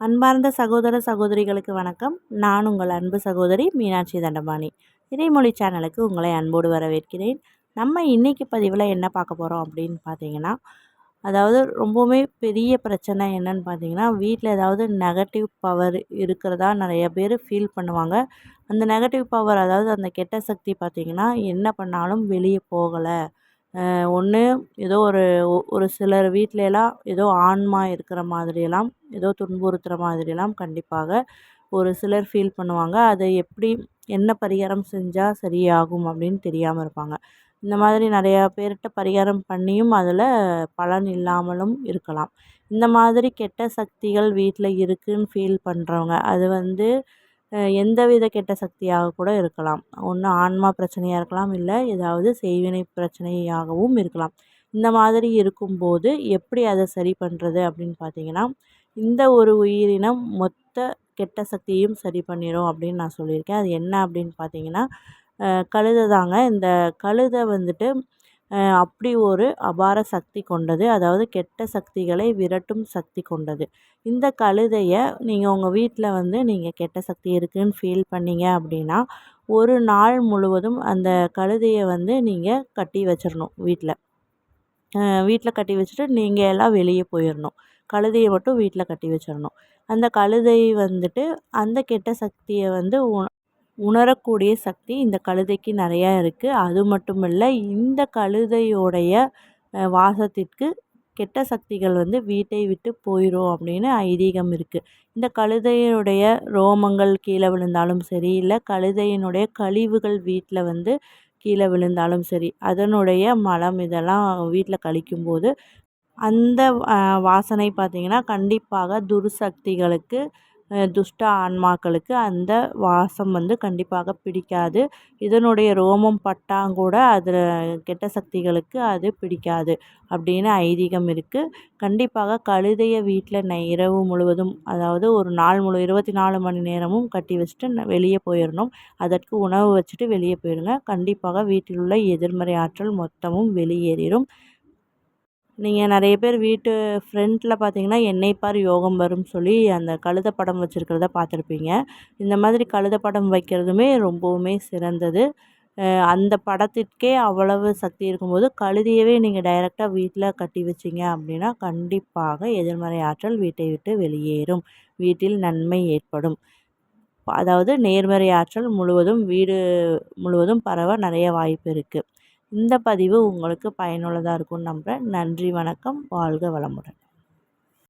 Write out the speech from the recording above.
அன்பார்ந்த சகோதர சகோதரிகளுக்கு வணக்கம். நான் உங்கள் அன்பு சகோதரி மீனாட்சி தண்டபாணி. இறைமொழி சேனலுக்கு உங்களை அன்போடு வரவேற்கிறேன். நம்ம இன்றைக்கி பதிவில் என்ன பார்க்க போகிறோம் அப்படின்னு பார்த்தீங்கன்னா அதாவது ரொம்பவுமே பெரிய பிரச்சனை என்னன்னு பார்த்தீங்கன்னா வீட்டில் ஏதாவது நெகட்டிவ் பவர் இருக்கிறதா நிறைய பேர் ஃபீல் பண்ணுவாங்க. அந்த நெகட்டிவ் பவர் அதாவது அந்த கெட்ட சக்தி பார்த்திங்கன்னா என்ன பண்ணாலும் வெளியே போகலை. ஒன்று ஏதோ ஒரு ஒரு சிலர் வீட்டிலலாம் ஏதோ ஆன்மா இருக்கிற மாதிரியெல்லாம் ஏதோ துன்புறுத்துகிற மாதிரியெல்லாம் கண்டிப்பாக ஒரு சிலர் ஃபீல் பண்ணுவாங்க. அதை எப்படி என்ன பரிகாரம் செஞ்சால் சரியாகும் அப்படின்னு தெரியாமல் இருப்பாங்க. இந்த மாதிரி நிறையா பேர்கிட்ட பரிகாரம் பண்ணியும் அதில் பலன் இல்லாமலும் இருக்கலாம். இந்த மாதிரி கெட்ட சக்திகள் வீட்டில் இருக்குதுன்னு ஃபீல் பண்ணுறவங்க அது வந்து எந்தவித கெட்ட சக்தியாக கூட இருக்கலாம். ஒன்று ஆன்மா பிரச்சனையாக இருக்கலாம் இல்லை ஏதாவது செய்வினை பிரச்சனையாகவும் இருக்கலாம். இந்த மாதிரி இருக்கும்போது எப்படி அதை சரி பண்ணுறது அப்படின்னு பார்த்தீங்கன்னா இந்த ஒரு உயிரினம் மொத்த கெட்ட சக்தியையும் சரி பண்ணிடும் அப்படின்னு நான் சொல்லியிருக்கேன். அது என்ன அப்படின்னு பார்த்தீங்கன்னா கழுதை தாங்க இந்த கழுதை வந்துட்டு அப்படி ஒரு அபார சக்தி கொண்டது. அதாவது கெட்ட சக்திகளை விரட்டும் சக்தி கொண்டது. இந்த கழுதையை நீங்கள் உங்கள் வீட்டில் வந்து நீங்கள் கெட்ட சக்தி இருக்குதுன்னு ஃபீல் பண்ணீங்க அப்படின்னா ஒரு நாள் முழுவதும் அந்த கழுதையை வந்து நீங்கள் கட்டி வச்சிடணும் வீட்டில் வீட்டில் கட்டி வச்சுட்டு நீங்கள் எல்லாம் வெளியே போயிடணும் கழுதையை மட்டும் வீட்டில் கட்டி வச்சிடணும் அந்த கழுதை வந்துட்டு அந்த கெட்ட சக்தியை வந்து உணரக்கூடிய சக்தி இந்த கழுதைக்கு நிறையா இருக்குது அது மட்டும் இல்லை இந்த கழுதையோடைய வாசத்திற்கு கெட்ட சக்திகள் வந்து வீட்டை விட்டு போயிடும் அப்படின்னு ஐதீகம் இருக்குது இந்த கழுதையினுடைய ரோமங்கள் கீழே விழுந்தாலும் சரி இல்லை கழுதையினுடைய கழிவுகள் வீட்டில் வந்து கீழே விழுந்தாலும் சரி அதனுடைய மலம் இதெல்லாம் வீட்டில் கழிக்கும்போது அந்த வாசனை பார்த்திங்கன்னா கண்டிப்பாக துர்சக்திகளுக்கு துஷ்ட ஆன்மாக்களுக்கு அந்த வாசம் வந்து கண்டிப்பாக பிடிக்காது. இதனுடைய ரோமம் பட்டாங்கூட அதில் கெட்ட சக்திகளுக்கு அது பிடிக்காது அப்படின்னு ஐதீகம் இருக்குது கண்டிப்பாக கழுதையை வீட்டில் நை இரவு முழுவதும் அதாவது ஒரு நாள் முழு இருபத்தி நாலு மணி நேரமும் கட்டி வச்சுட்டு வெளியே போயிடணும் அதற்கு உணவு வச்சுட்டு வெளியே போயிடுங்க. கண்டிப்பாக வீட்டில் உள்ள எதிர்மறை ஆற்றல் மொத்தமும் வெளியேறிடும் நீங்கள் நிறைய பேர் வீட்டு ஃப்ரண்ட்டில் பார்த்தீங்கன்னா என்னை பார் யோகம் வரும்னு சொல்லி அந்த கழுத படம் வச்சுருக்கிறத பார்த்துருப்பீங்க. இந்த மாதிரி கழுத படம் வைக்கிறதுமே ரொம்பவுமே சிறந்தது. அந்த படத்திற்கே அவ்வளவு சக்தி இருக்கும்போது கழுதையவே நீங்கள் டைரெக்டாக வீட்டில் கட்டி வச்சிங்க அப்படின்னா கண்டிப்பாக எதிர்மறை ஆற்றல் வீட்டை விட்டு வெளியேறும். வீட்டில் நன்மை ஏற்படும். அதாவது நேர்மறை ஆற்றல் முழுவதும் வீடு முழுவதும் பரவ நிறைய வாய்ப்பு இருக்குது இந்த பதிவு உங்களுக்கு பயனுள்ளதாக இருக்கும்னு நம்புகிறேன் நன்றி வணக்கம். வாழ்க வளமுடன்.